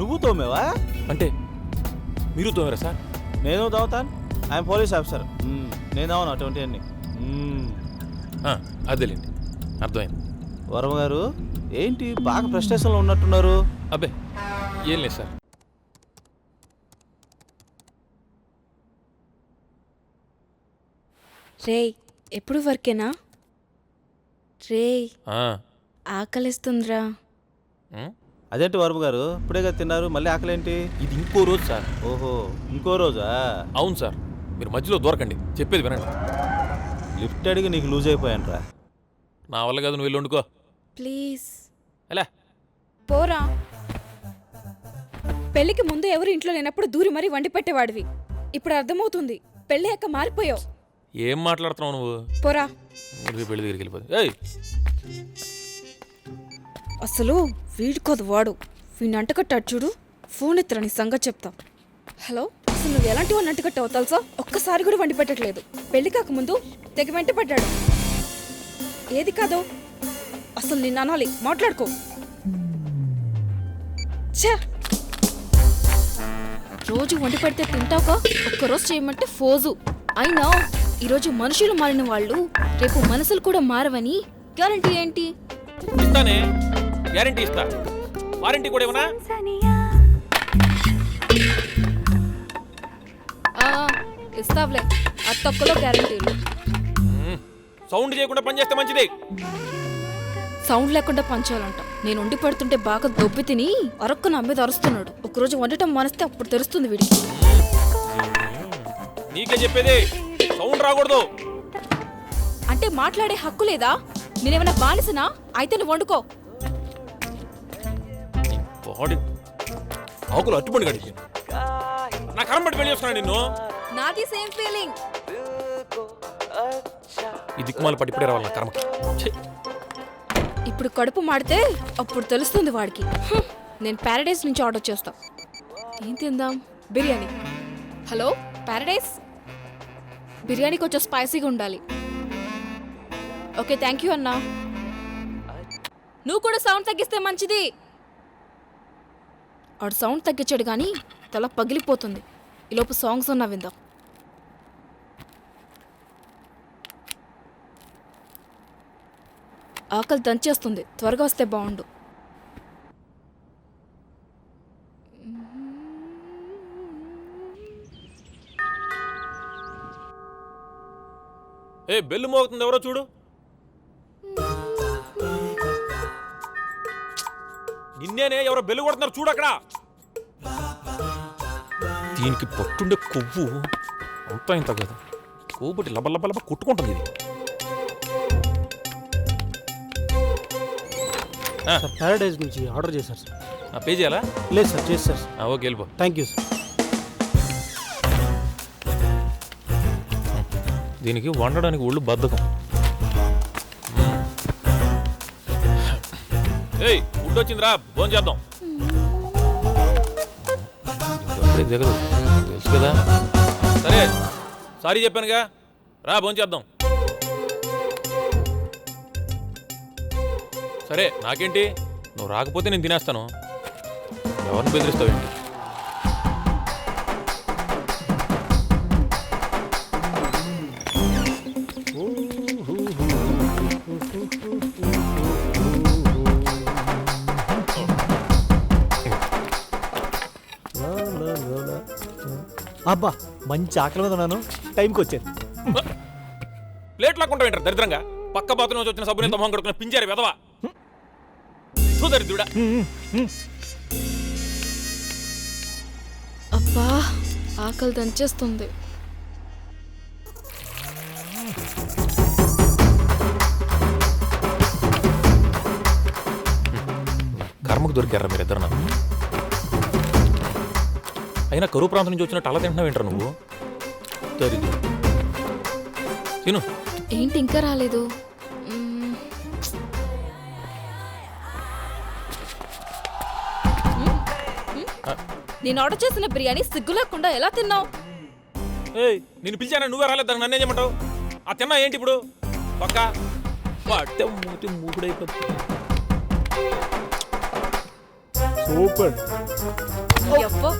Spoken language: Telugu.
నువ్వు తోమేవా? అంటే మీరు తోమరా సార్? నేను తోముతాను. ఆయన పోలీస్ ఆఫీసర్. నేను అవును అటువంటి అన్ని. ఆ, అదేలేండి. అర్థమైంది. వరమ గారు ఏంటి బాగా ఫ్రస్ట్రేషన్లో ఉన్నట్టున్నారు? అబ్బే ఏం లేదు సార్. రేయ్ ఎప్పుడు వర్కేనా? ఆ, ఆకలిస్తుందిరా. అదేంటి వరమ గారు? ఇప్పుడే కదా తిన్నారు మళ్ళీ ఆకలేంటి? ఇది ఇంకో రోజు సార్. ఓహో ఇంకో రోజా? అవును సార్. మీరు మధ్యలో దొరకండి. చెప్పేది వినండి. లిఫ్ట్ అడిగి నీకు లూజ్ అయిపోయానురా. నా వల్ల కాదు నువ్వు వెళ్ళి వండుకో. ప్లీజ్. ఎలా? పోరా. పెళ్ళికి ముందు ఎవరు ఇంట్లో లేనప్పుడు దూరి మరీ వండి పెట్టేవాడివి. ఇప్పుడు అర్థమవుతుంది. పెళ్ళి అక్క మారిపోయావు. ఏం మాట్లాడుతున్నావు నువ్వు? పోరా. పెళ్ళి దగ్గరికి వెళ్ళిపోతుంది ఏయ్! అసలు వీడి కొద్దు వాడు. వీడిని అంటకట్టాడు చూడు. ఫోన్ ఎత్తరని నీ సంగతి చెప్తా. హలో అసలు నువ్వు ఎలాంటి వాడిని అంటకట్టావు తెలుసా? ఒక్కసారి కూడా వండి పెట్టట్లేదు. పెళ్ళి కాకముందు తెగ వెంట పడ్డాడు. ఏది కాదో? అసలు నిన్ను అనాలి. మాట్లాడుకో. ఛే! రోజు వండి పెడితే తింటావుగా ఒక్కరోజు చేయమంటే ఫోజు. అయినా ఈరోజు మనుషులు మారిన వాళ్ళు రేపు మనసులు కూడా మారవని గ్యారంటీ ఏంటి? ఇస్తానే. గ్యారంటీ ఇస్తా. వారంటీ కూడా ఇవ్వనా? ఆ, ఇస్తావులే. ఆ తక్కువలో గ్యారంటీలు మ్మ్. సౌండ్ చేయకుండా పని చేస్తే మంచిది. సౌండ్ లేకుండా పంచాలంట నేను వండి పెడుతుంటే బాగా దొబ్బి తిని అరక్కు నా మీద అరుస్తున్నాడు. ఒకరోజు వండటం మానేస్తే అప్పుడు తెలుస్తుంది వీడికి. నీకే చెప్పేది. సౌండ్ రాకూడదు. అంటే మాట్లాడే హక్కు లేదా? నేనేమైనా బానిసనా? అయితే నువ్వు వండుకో. బాడీ ఆకులు అట్టుపడి గడిచి నా పెళ్ళి నిన్ను? నాది సేమ్ ఫీలింగ్. ఈ దిక్కుమాల రావాలి నా కర్మకి. ఇప్పుడు కడుపు మాడితే అప్పుడు తెలుస్తుంది వాడికి. హ్మ్. నేను ప్యారడైస్ నుంచి ఆర్డర్ చేస్తా. ఏం తిందాం? బిర్యానీ. హలో? ప్యారడైస్ బిర్యానీ కొంచెం స్పైసీగా ఉండాలి. ఓకే థ్యాంక్ యూ అన్నా. నువ్వు కూడా సౌండ్ తగ్గిస్తే మంచిది. ఆడు సౌండ్ తగ్గించాడు కానీ తల పగిలిపోతుంది. ఈలోపు సాంగ్స్ ఉన్నా విందాం. ఆకలి దంచేస్తుంది. త్వరగా వస్తే బాగుండు. ఏ బెల్లు మోగుతుంది ఎవరో చూడు. నిన్నేనే ఎవరో బెల్లు కొడుతున్నారు చూడు అక్కడ. దీనికి పట్టుండే కొవ్వు అంతా ఇంత కదా. కొవ్వు పట్టి లబ లబ లబ కొట్టుకుంటుంది ఇది. ఆ, సార్ ప్యారడైజ్ నుంచి ఆర్డర్ చేశారు సార్. ఆ పే చేయాలా? లేదు సార్ చేశారు సార్. ఓకే వెళ్ళిపో. Thank you sir. దీనికి వండడానికి ఒళ్ళు బద్ధకం. ఫుడ్ వచ్చిందిరా భోజనం చేద్దాం. దిగదు తెలుసు కదా. సరే సారీ చెప్పానుగా. రా భోజనం చేద్దాం. సరే నాకేంటి? నువ్వు రాకపోతే నేను తినేస్తాను. ఎవరిని బెదిరిస్తావేంటి? అబ్బా మంచి ఆకలి మీద ఉన్నాను. టైంకి వచ్చాను ప్లేట్ లాక్కుంటా వింటారు దరిద్రంగా? పక్క బాత్రూమ్ నుంచి వచ్చిన సబ్బుని మొహం కడుకున్న పింజారు వెదవా. దరిద్రుడా. అబ్బా ఆకలి దంచేస్తుంది. కర్మకు దొరికారా మీరిద్దరు నాకు అయినా కరువు ప్రాంతం నుంచి వచ్చినట్టు అలా తింటున్నావు ఏంట్రా నువ్వు? దరిద్రుడు తిను. ఏంటి ఇంకా రాలేదు? మ్మ్. నేను ఆర్డర్ చేసిన బిర్యానీ సిగ్గు లేకుండా ఎలా తిన్నావు? ఏయ్ నేను పిలిచానా? నువ్వే రాలేదు దానికి నన్నేం చేయమంటావు? ఆ తిన్నా ఏంటి ఇప్పుడు? పక్క? మూతి మూకుడైపోతుంది. Super. Yepo.